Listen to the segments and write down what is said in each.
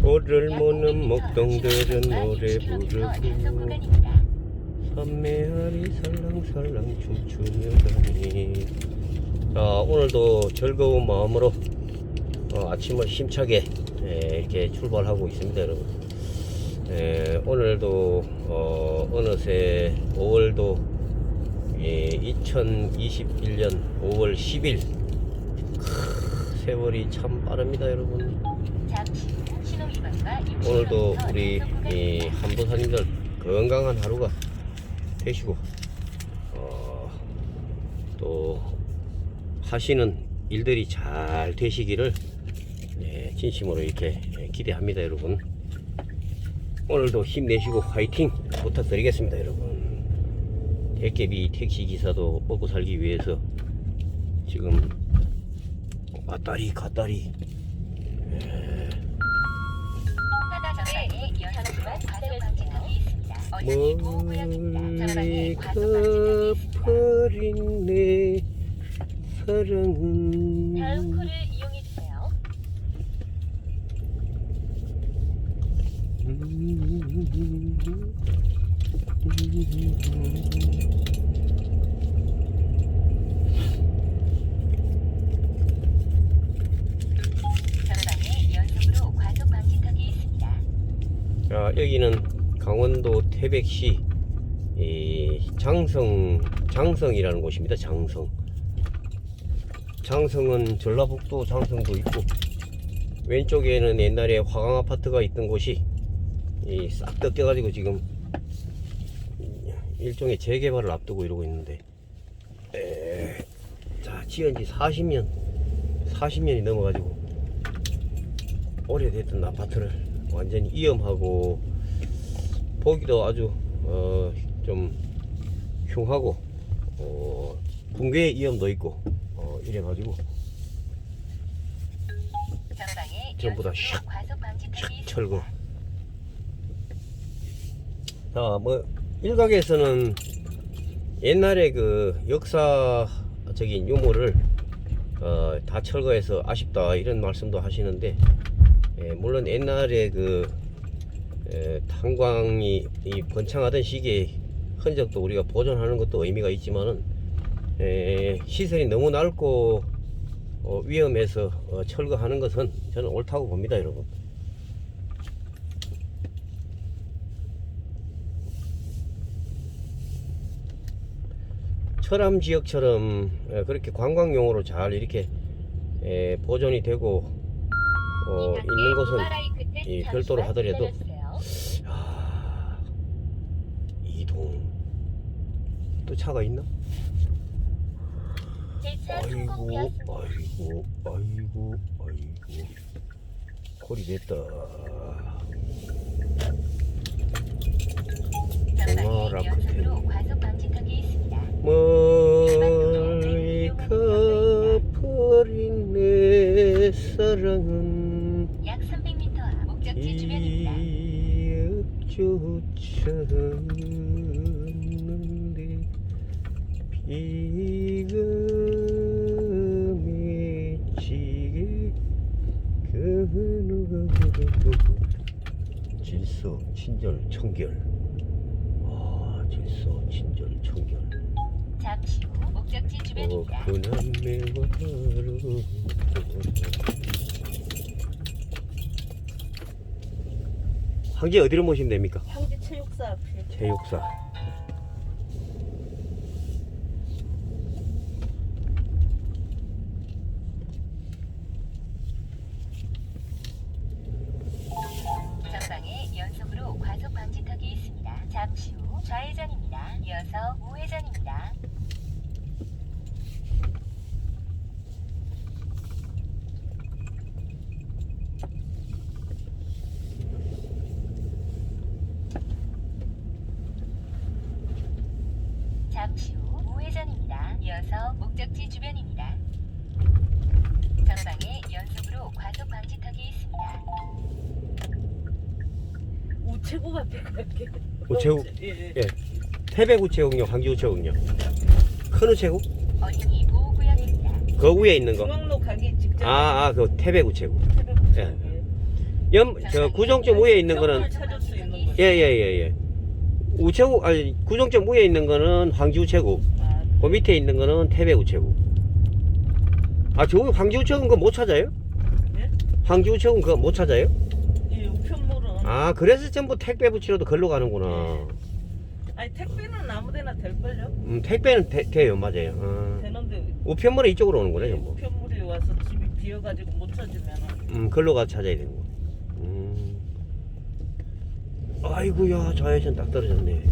소를 약 모는 500m 목동들은 노래 부르고. 삼매하리 살랑살랑 춤추며 가니. 자 오늘도 즐거운 마음으로 어, 아침을 힘차게 예, 이렇게 출발하고 있습니다 여러분. 예, 오늘도 어, 어느새 5월도 예, 2021년 5월 10일. 크, 세월이 참 빠릅니다 여러분 잠시 후 신호 위반과 60km 오늘도 우리 이. 한부사님들 건강한 하루가 되시고 어, 또 하시는 일들이 잘 되시기를 예, 진심으로 이렇게 기대합니다 여러분 오늘도 힘내시고 화이팅 부탁드리겠습니다 여러분 대개비 택시 기사도 먹고 살기 위해서 지금 왔다리 갔다리 멀리. 가버린 내 사랑은 다음 코를 이용해 주세요 연속으로 과속 방지턱이 있습니다. 자, 여기는 강원도 태백시 이 장성 장성이라는 곳입니다. 장성. 장성은 전라북도 장성도 있고 왼쪽에는 옛날에 화강 아파트가 있던 곳이 싹 뜯겨가지고 지금 일종의 재개발을 앞두고 이러고 있는데 에, 자 지은지 40년 40년이 넘어가지고 오래됐던 아파트를 완전히 이염하고 보기도 아주 어, 좀 흉하고 어, 붕괴의 이염도 있고 어, 이래가지고 전부 다 샥, 있습니다. 철거 자뭐 일각에서는 옛날에 그 역사적인 유물을 어, 다 철거해서 아쉽다 이런 말씀도 하시는데 예, 물론 옛날에 그 에, 탄광이 이 번창하던 시기의 흔적도 우리가 보존하는 것도 의미가 있지만은 에, 시설이 너무 넓고 어, 위험해서 어, 철거하는 것은 저는 옳다고 봅니다, 여러분. 철암 지역처럼 에, 그렇게 관광용으로 잘 이렇게 에, 보존이 되고 어, 있는 것은 이 별도로 하더라도 야, 이동 또 차가 있나? 아이고. 아이고, 아이고, 아이고. 콜이 됐다. 전방에 라크 연 질서 친절 청결. 아 질서 친절 청결. 잠시 후 목적지 어, 주변입니다. 하루 황제 어디로 모시면 됩니까? 황제 체육사 앞에. 체육사 전방에 연속으로 과속 방지턱이 있습니다. 잠시 후 좌회전입니다. 이어서 우회전입니다. 잠시 후 우회전입니다. 이어서 목적지 주변입니다. 전방에 연속으로 과속 방지턱이 있습니다. 우체국 앞에 갈게. 우체국? 예, 예. 예. 태백 우체국요 황제 우체국요 큰 우체국? 어린이 보호구역입니다. 그 위에 있는 거 중앙로 가기 직전. 아, 아, 그 태백 우체국. 태백 우체국이에요. 염, 저 구정점 위에 있는 거는 찾을 수 있는 거죠. 예, 예, 예, 예. 우체국, 아니, 구정점 위에 있는 거는 황지 우체국. 아, 그 밑에 있는 거는 태백 우체국. 아, 저기 황지 우체국은 그거 못 찾아요? 예? 황지 우체국은 그거 못 찾아요? 이 우편물은 아, 그래서 전부 택배 붙이러도 걸로 가는구나. 아니 택배는 아무데나 될걸요? 음, 택배는 돼, 돼요, 맞아요. 어. 되는데 우편물은 이쪽으로 오는구나, 전부. 우편물이 와서 집이 비어가지고 못 찾으면은 음, 걸로 가 찾아야 되는 거. 음. 아이고야, 좌회전 딱 떨어졌네.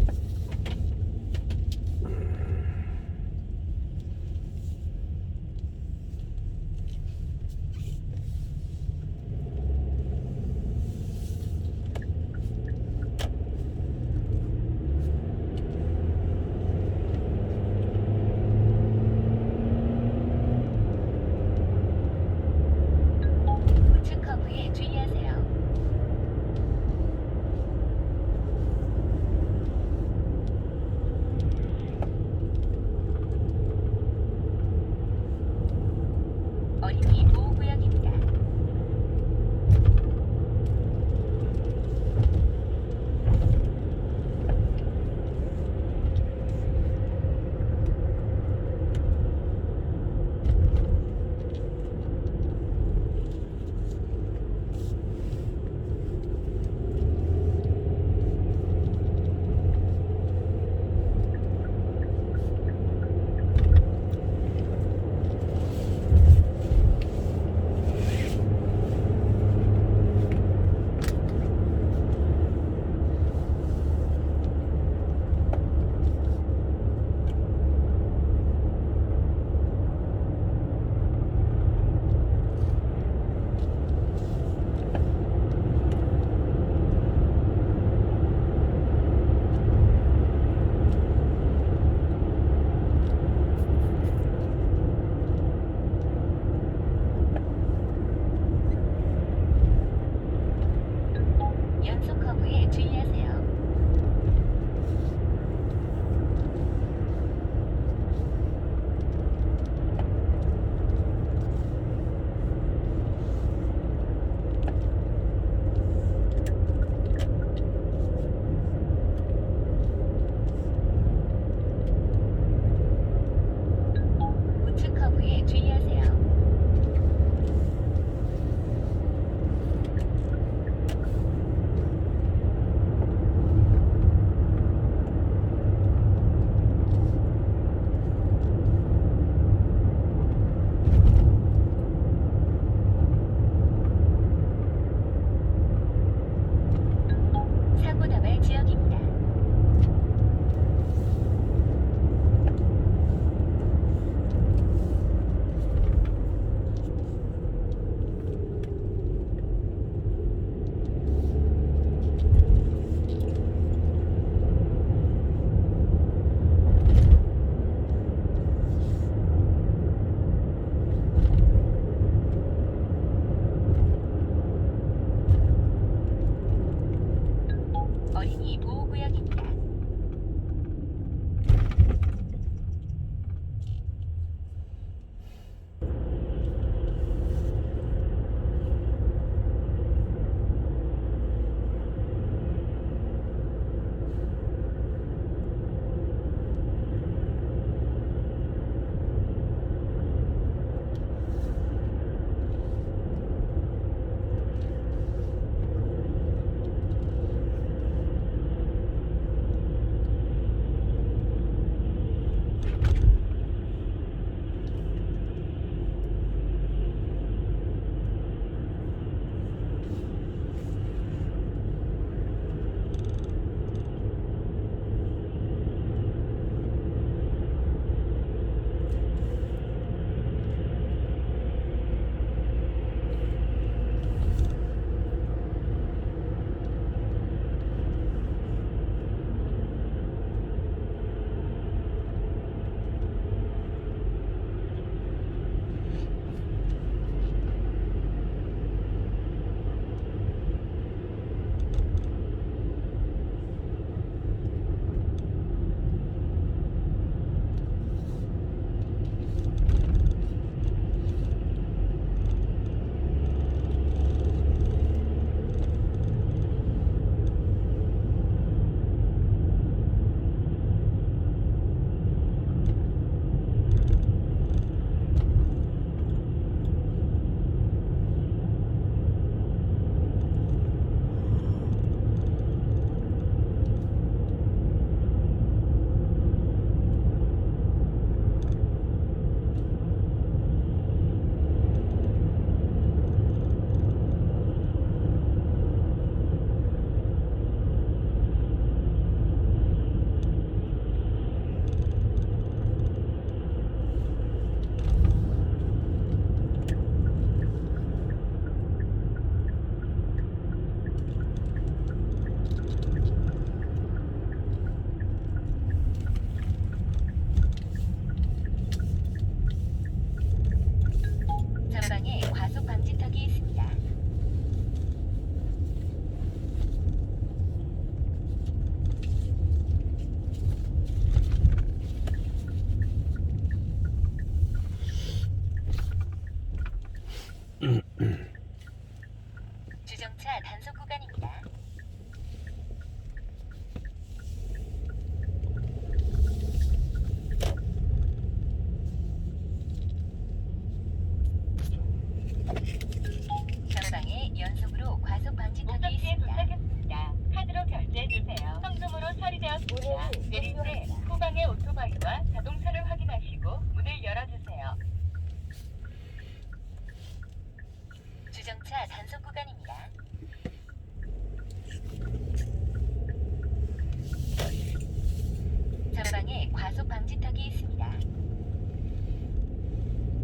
과속 방지턱이 있습니다.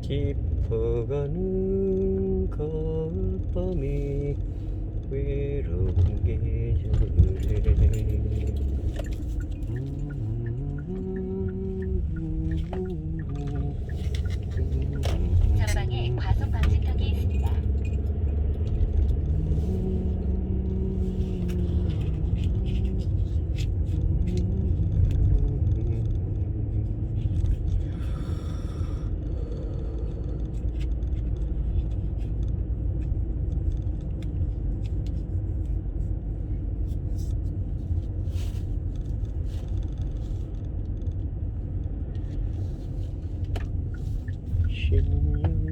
깊어가는 가을밤이 외로운 계절에 전방에 과속 방지턱이 있습니다. 평생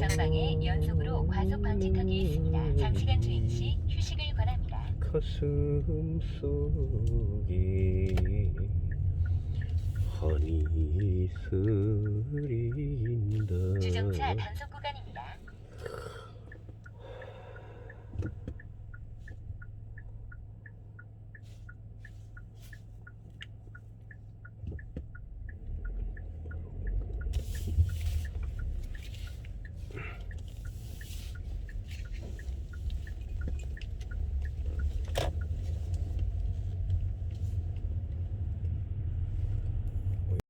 전방에 연속으로 과속 방지턱이 있습니다. 장시간 주행 시 휴식을 권합니다. 가슴 속에 한이 서린다 주정차 단속.